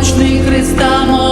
Ручний Христа молити,